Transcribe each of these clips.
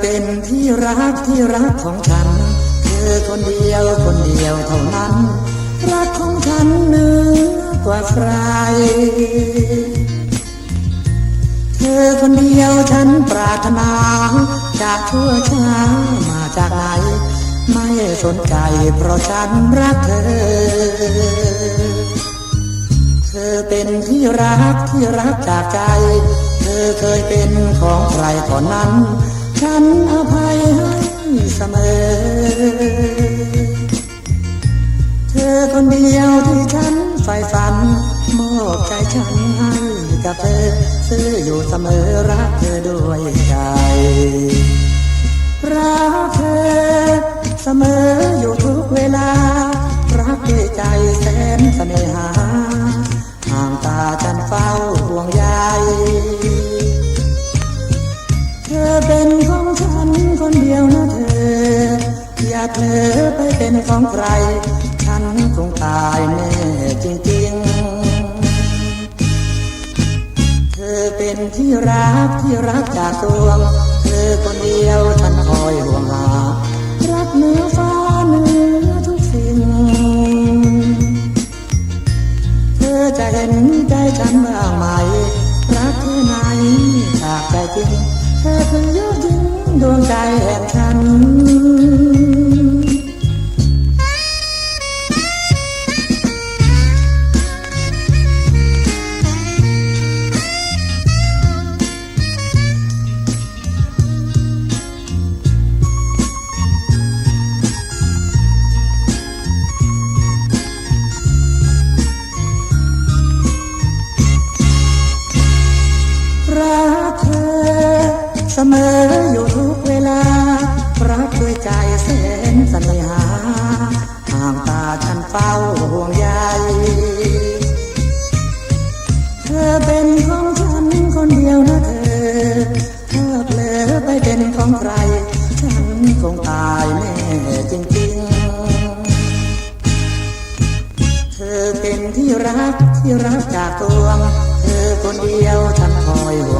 เป็นที่รักที่รักของฉัน เธอคนเดียวคนเดียวเท่านั้น รักของฉันเหนือกว่าใคร เธอคนเดียวฉันปรารถนา จากชั่วช้ามาจากไหน ไม่สนใจเพราะฉันรักเธอ เธอเป็นที่รักที่รักจากใจ เธอเคยเป็นของใครก่อนนั้น ฉันอภัยให้เสมอ เธอคนเดียวที่ฉันใฝ่ฝัน มอบใจฉันให้กับเธอซื้ออยู่เสมอรักเธอด้วยใจรักเธอเสมอ เธอไปเป็นของใคร ฉันคงตายแน่จริงๆ เธอเป็นที่รักที่รักจากดวง เธอคนเดียวฉันคอยห่วงหา รักเหนือฟ้าเหนือทุกสิ่ง เธอจะเห็นใจฉันบ้างไหม รักเธอไหนจากใจจริง เธอคือยอดหญิงดวงใจแห่งฉัน มออยู่ทุกเวลารักด้วยใจแสนสน่หาห่างตาฉันเฝ้าห่วงใยเธอเป็นของฉันคนเดียวนะเธอถ้าเผลอไปเป็นของใคร ฉันคงตายแน่จริงๆ เธอเป็นที่รักที่รักจากดวงเธอคนเดียวฉันคอยห่วง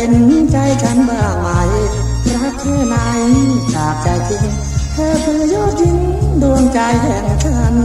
เป็นใจฉันบ้างไหมรักเธอไหนจากใจจริงเธอคือยอดหญิงดวงใจแห่งฉัน